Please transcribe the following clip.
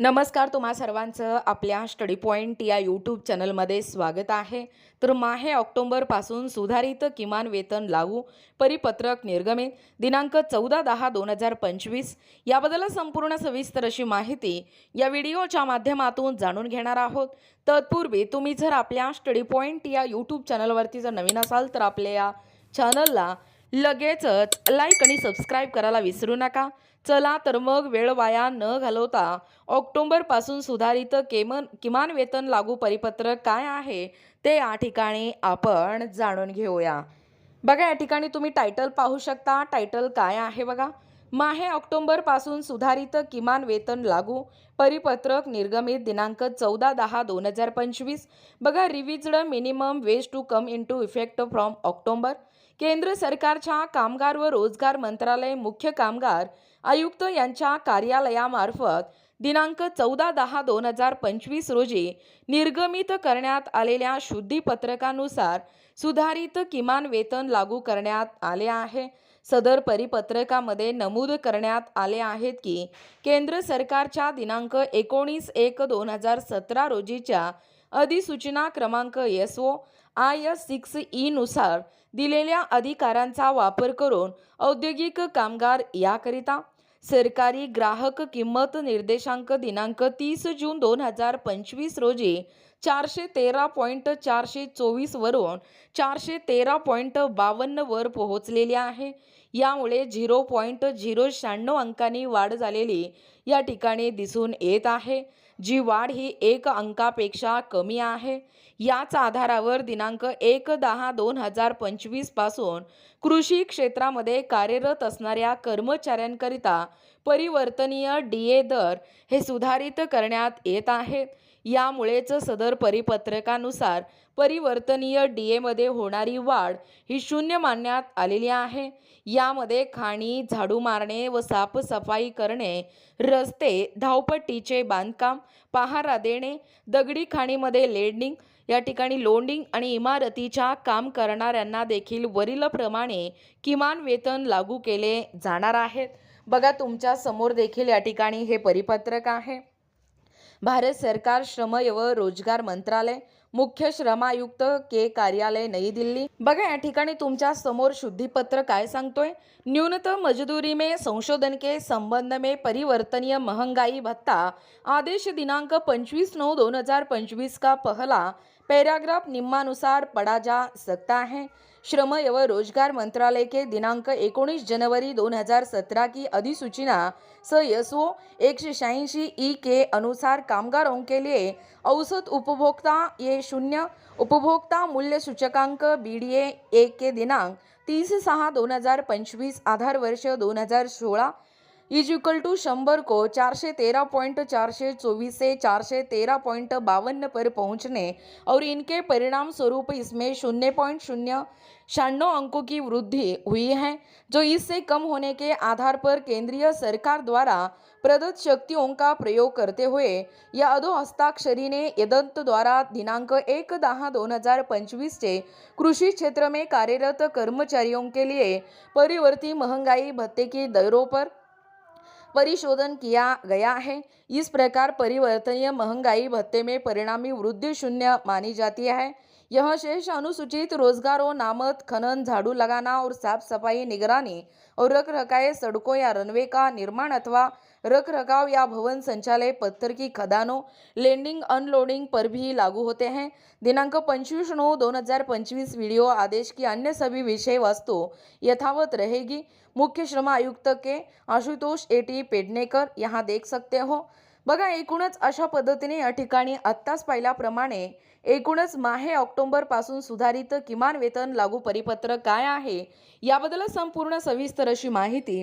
नमस्कार तुम्हा सर्वांचं आपल्या स्टडी पॉईंट या यूट्यूब चॅनलमध्ये स्वागत आहे. तर माहे ऑक्टोंबरपासून सुधारित किमान वेतन लागू परिपत्रक निर्गमित दिनांक चौदा दहा दोन हजार पंचवीस याबद्दल संपूर्ण सविस्तर अशी माहिती या व्हिडिओच्या माध्यमातून जाणून घेणार आहोत. तत्पूर्वी तुम्ही जर आपल्या स्टडी पॉईंट या यूट्यूब चॅनलवरती जर नवीन असाल तर आपल्या या चॅनलला लगेचच लाईक आणि सबस्क्राईब करायला विसरू नका. चला तर मग वेळ वाया न घालवता ऑक्टोंबरपासून सुधारित केमन किमान वेतन लागू परिपत्रक काय आहे ते या ठिकाणी आपण जाणून घेऊया. बघा या ठिकाणी तुम्ही टायटल पाहू शकता. टायटल काय आहे बघा? माहे ऑक्टोंबरपासून सुधारित किमान वेतन लागू परिपत्रक निर्गमित दिनांक चौदा दहा दोन हजार पंचवीस. बघा revised minimum wage to come in to effect from October. केंद्र सरकारच्या कामगार व रोजगार मंत्रालय मुख्य कामगार आयुक्त यांच्या कार्यालयामार्फत दिनांक चौदा दहा दोन हजार पंचवीस रोजी निर्गमित करण्यात आलेल्या शुद्धीपत्रकानुसार सुधारित किमान वेतन लागू करण्यात आले आहे. सदर परिपत्रकामध्ये नमूद करण्यात आले आहेत की केंद्र सरकारच्या दिनांक एकोणीस एक दोन हजार सतरा रोजीच्या अधिसूचना क्रमांक S O I S six ईनुसार दिलेल्या अधिकारांचा वापर करून औद्योगिक कामगार याकरिता सरकारी ग्राहक किंमत निर्देशांक दिनांक तीस जून दोन हजार पंचवीस रोजी चारशे तेरा पॉईंट चारशे चोवीसवरून चारशे तेरा पॉईंट बावन्नवर पोहोचलेली आहे. यामुळे झिरो पॉईंट झिरो शहाण्णव अंकांनी वाढ झालेली या ठिकाणी दिसून येत आहे. जी वाढ ही एक अंकापेक्षा कमी आहे. याच आधारावर दिनांक एक दहा दोन हजार पंचवीसपासून कृषी क्षेत्रामध्ये कार्यरत असणाऱ्या कर्मचाऱ्यांकरिता परिवर्तनीय डी ए दर हे सुधारित करण्यात येत आहेत यामुळेच सदर परिपत्रकानुसार परिवर्तनीय डी एमध्ये होणारी वाढ ही शून्य मानण्यात आलेली आहे. यामध्ये खाणी झाडू मारणे व साफसफाई करणे रस्ते धावपट्टीचे बांधकाम पहारा देणे दगडी खाणीमध्ये लेंडिंग या ठिकाणी लोंडिंग आणि इमारतीच्या काम करणाऱ्यांना देखील वरीलप्रमाणे किमान वेतन लागू केले जाणार आहेत बघा तुमच्यासमोर देखील या ठिकाणी हे परिपत्रक आहे. भारत सरकार श्रम व रोजगार मंत्रालय मुख्य श्रमायुक्त के कार्यालय नई दिल्ली. बघा या ठिकाणी तुमच्यासमोर शुद्धीपत्र काय सांगतोय? न्यूनतम मजदूरी में संशोधन के संबंध में परिवर्तनीय महंगाई भत्ता. आदेश दिनांक पंचवीस नऊ दोन हजार पंचवीस का पहला. पैराग्राफ निम्मानुसार पढ़ा जा सकता है। श्रम एवं रोजगार मंत्रालय के दिनांक 19 जनवरी 2017 की अधिसूचना स यसो एक सौ छियासी ई के अनुसार कामगारों के लिए औसत उपभोक्ता ये शून्य उपभोक्ता मूल्य सूचकांक बी डी ए एक के दिनांक तीस सहा दोन हजार पंचवीस आधार वर्ष दोन हजार सोळा इज इक्वल टू शंबर को चारशे तेरह पॉइंट चारशे चौबीस से चारशे तेरह पॉइंट बावन पर पहुंचने और इनके परिणाम स्वरूप इसमें शून्य पॉइंट शून्य छियानवे अंकों की वृद्धि हुई है जो इससे कम होने के आधार पर केंद्रीय सरकार द्वारा प्रदत्त शक्तियों का प्रयोग करते हुए या अधो हस्ताक्षरी ने यदंत द्वारा दिनांक एक दहा दोन हजार पंचवीस से कृषी क्षेत्र में कार्यरत कर्मचारियों के लिए परिवर्ती महंगाई भत्ते की दरों पर परिशोधन किया गया है। इस प्रकार परिवर्तनीय महंगाई भत्ते में परिणामी वृद्धि शून्य मानी जाती है। यह शेष अनुसूचित रोजगारों नामत खनन झाड़ू लगाना और साफ सफाई निगरानी और रख रखाव सड़कों या रनवे का निर्माण अथवा रखरखाव या भवन संचालय पत्थर की खदानों लैंडिंग अनलोडिंग पर भी लागू होते हैं। दिनांक पंचवीस नौ दोन हजार पंचवीस वीडियो आदेश की अन्य सभी विषय वस्तु यथावत रहेगी। मुख्य श्रम आयुक्त के आशुतोष ए टी पेडणेकर यहाँ देख सकते हो। बघा एकूणच अशा पद्धतीने या ठिकाणी आत्ताच पाहिल्याप्रमाणे एकूणच माहे ऑक्टोंबरपासून सुधारित किमान वेतन लागू परिपत्रक काय आहे? याबद्दल संपूर्ण सविस्तर अशी माहिती